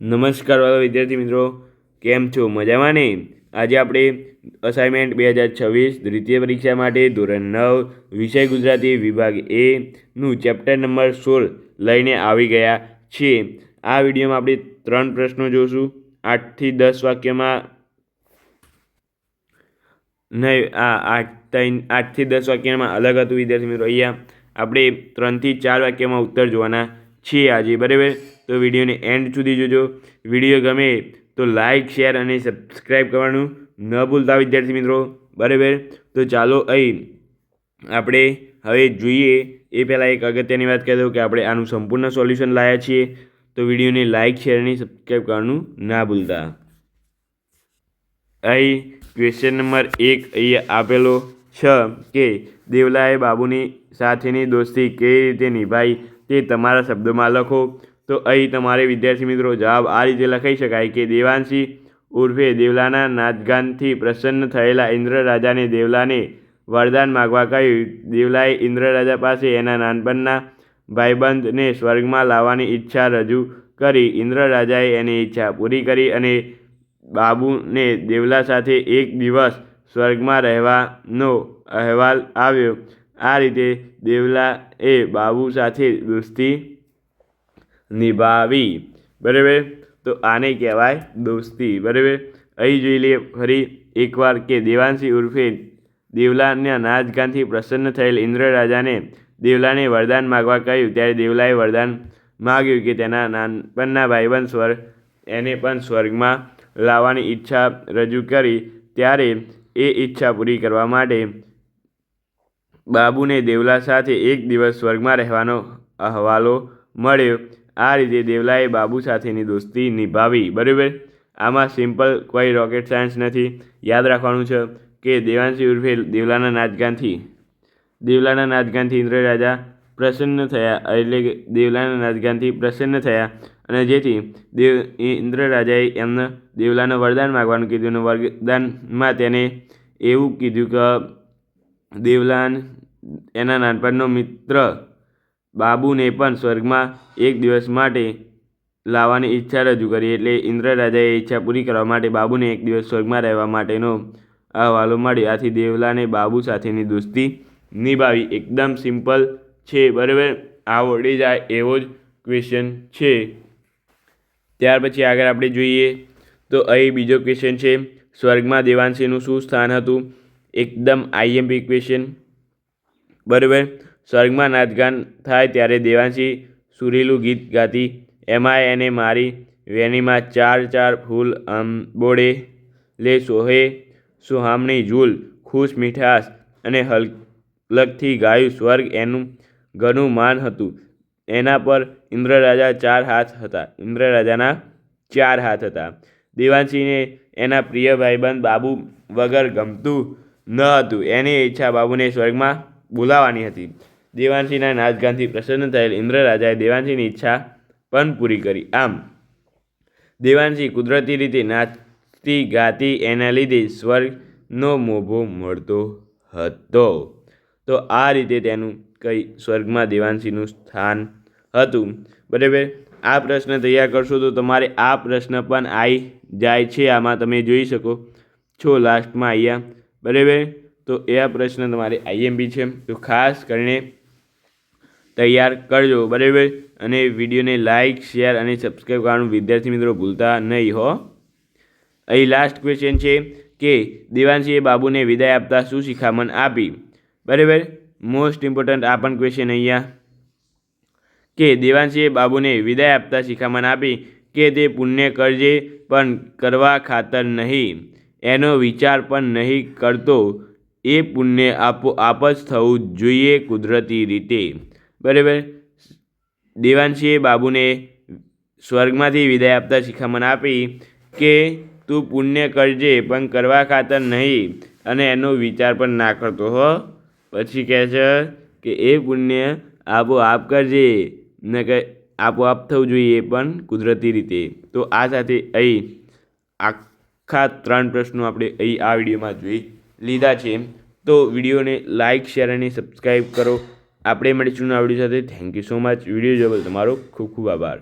નમસ્કાર વાળા વિદ્યાર્થી મિત્રો, કેમ છો? મજામાં ને? આજે આપણે અસાઇનમેન્ટ બે હજાર છવ્વીસ દ્વિતીય પરીક્ષા માટે ધોરણ નવ, વિષય ગુજરાતી વિભાગ એ નું ચેપ્ટર નંબર સોળ લઈને આવી ગયા છીએ. આ વિડીયોમાં આપણે ત્રણ પ્રશ્નો જોઈશું આઠથી દસ વાક્યમાં નહીં, આ આઠ આઠથી દસ વાક્યમાં અલગ હતું વિદ્યાર્થી મિત્રો. અહીંયા આપણે ત્રણથી ચાર વાક્યમાં ઉત્તર જોવાના છીએ આજે, બરાબર? તો વિડીયોને એન્ડ સુધી જોજો. વીડિયો ગમે તો લાઇક શેર અને સબસ્ક્રાઈબ કરવાનું ન ભૂલતા વિદ્યાર્થી મિત્રો, બરાબર? તો ચાલો અહીં આપણે હવે જોઈએ. એ પહેલાં એક અગત્યની વાત કહી દઉં કે આપણે આનું સંપૂર્ણ સોલ્યુશન લાવ્યા છીએ. તો વિડીયોને લાઇક શેર અને સબસ્ક્રાઈબ કરવાનું ના ભૂલતા. અહીં ક્વેશ્ચન નંબર એક અહીંયા આપેલો છ કે દેવલાએ બાબુની સાથેની દોસ્તી કેવી રીતે નિભાઈ? તે તમારા શબ્દોમાં લખો. તો અહીં તમારે વિદ્યાર્થી મિત્રો જવાબ આ રીતે લખાઈ શકાય કે દેવાંશી ઉર્ફે દેવલાના નાચગાનથી પ્રસન્ન થયેલા ઇન્દ્ર રાજાને દેવલાને વરદાન માગવા કહ્યું. દેવલાએ ઇન્દ્ર રાજા પાસે એના નાનપણના ભાઈબંધને સ્વર્ગમાં લાવવાની ઈચ્છા રજૂ કરી. ઇન્દ્ર રાજાએ એની ઈચ્છા પૂરી કરી અને બાબુને દેવલા સાથે એક દિવસ સ્વર્ગમાં રહેવાનો અહેવાલ આવ્યો. આ રીતે દેવલાએ બાબુ સાથે દોસ્તી નિભાવી. બરાબર? તો આને કહેવાય દોસ્તી. બરાબર? અહીં જોઈ લઈએ ફરી એકવાર કે દેવાંશી ઉર્ફે દેવલાના નાચગાનથી પ્રસન્ન થયેલ ઇન્દ્ર રાજાને દેવલાને વરદાન માગવા કહ્યું. ત્યારે દેવલાએ વરદાન માગ્યું કે તેના નાનપણના ભાઈબંધ સ્વર્ગ એને પણ સ્વર્ગમાં લાવવાની ઈચ્છા રજૂ કરી. ત્યારે એ ઈચ્છા પૂરી કરવા માટે બાબુને દેવલા સાથે એક દિવસ સ્વર્ગમાં રહેવાનો અહેવાલો મળ્યો. આ રીતે દેવલાએ બાબુ સાથેની દોસ્તી નિભાવી. બરાબર? આમાં સિમ્પલ કોઈ રોકેટ સાયન્સ નથી. યાદ રાખવાનું છે કે દેવાંશી ઉર્ફે દેવલાના નાચગાનથી દેવલાના નાચગાનથી ઇન્દ્ર રાજા પ્રસન્ન થયા. એટલે કે દેવલાના નાચગાનથી પ્રસન્ન થયા. અને જેથી દેવ ઇન્દ્ર રાજાએ એમને દેવલાનું વરદાન માગવાનું કીધું. અને વરદાનમાં તેને એવું કીધું કે, દેવલાન એના નાનપણનો મિત્ર બાબુને પણ સ્વર્ગમાં એક દિવસ માટે લાવવાની ઈચ્છા રજૂ કરી એટલે ઇન્દ્ર રાજાએ ઈચ્છા પૂરી કરવા માટે બાબુને એક દિવસ સ્વર્ગમાં રહેવા માટેનો અહેવાલો મળ્યો. આથી દેવલાને બાબુ સાથેની દોસ્તી નિભાવી. એકદમ સિમ્પલ છે, બરાબર? આવડી જાય એવો જ ક્વેશ્ચન છે. ત્યાર પછી આગળ આપણે જોઈએ તો અહીં બીજો ક્વેશ્ચન છે, સ્વર્ગમાં દેવાંશીનું શું સ્થાન હતું? એકદમ આઈએમપી ક્વેશ્ચન બરાબર? સ્વર્ગમાં નાચગાન થાય ત્યારે દેવાંશી સુરીલું ગીત ગાતી એમાં એને મારી વેણીમાં ચાર ચાર ફૂલ આંબોડે લે સોહે સુહામણી ઝૂલ ખુશ મીઠાશ અને હલકથી ગાયું સ્વર્ગ એનું ઘણું માન હતું. એના પર ઇન્દ્રરાજા ચાર હાથ હતા. ઇન્દ્રરાજાના ચાર હાથ હતા. દેવાંશીને એના પ્રિય ભાઈબંધ બાબુ વગર ગમતું ન હતું. એની ઈચ્છા બાબુને સ્વર્ગમાં બોલાવવાની હતી. દેવાંશીના નાચગાનથી પ્રસન્ન થયેલ ઇન્દ્ર રાજાએ દેવાંશીની ઈચ્છા પણ પૂરી કરી. આમ, દેવાંશી કુદરતી રીતે નાચતી ગાતી એના લીધે સ્વર્ગનો મોભો મળતો હતો. તો આ રીતે તેનું કઈ સ્વર્ગમાં દેવાંશીનું સ્થાન હતું? બરાબર? આ પ્રશ્ન તૈયાર કરશો તો તમારે આ પ્રશ્ન પણ આવી જાય છે. આમાં તમે જોઈ શકો છો લાસ્ટમાં અહીંયા. બરાબર? તો એ આ પ્રશ્ન તમારે આઈએમબી છે. તો ખાસ કરીને તૈયાર કરજો, બરાબર? અને વિડીયોને લાઇક શેર અને સબસ્ક્રાઈબ કરવાનું વિદ્યાર્થી મિત્રો ભૂલતા નહીં હો. અહીં લાસ્ટ ક્વેશ્ચન છે કે દેવાંશીએ બાબુને વિદાય આપતા શું શિખામણ આપી? બરાબર? મોસ્ટ ઇમ્પોર્ટન્ટ આ પણ ક્વેશ્ચન અહીંયા. કે દેવાંશીએ બાબુને વિદાય આપતા શિખામણ આપી કે તે પુણ્ય કરજે પણ કરવા ખાતર નહીં. એનો વિચાર પણ નહીં કરતો. એ પુણ્ય આપો, આપ જ થવું જોઈએ કુદરતી રીતે. બરાબર? દેવાંશીએ બાબુને સ્વર્ગમાંથી વિદાય આપતા શિખામણ આપી કે, તું પુણ્ય કરજે, પણ કરવા ખાતર નહીં. અને એનો વિચાર પણ ના કરતો, હો. પછી કહે છે કે, એ પુણ્ય આપોઆપ કરજે. ને કે આપોઆપ થવું જોઈએ પણ કુદરતી રીતે. તો આ સાથે અહીં આખા ત્રણ પ્રશ્નો આપણે અહીં આ વિડીયોમાં જોઈ લીધા છે. તો વિડીયોને લાઇક શેર અને સબસ્ક્રાઈબ કરો. આપણે મળીશું વીડિયો સાથે. Thank you so much video જોવા તમારો ખૂબ ખૂબ આભાર.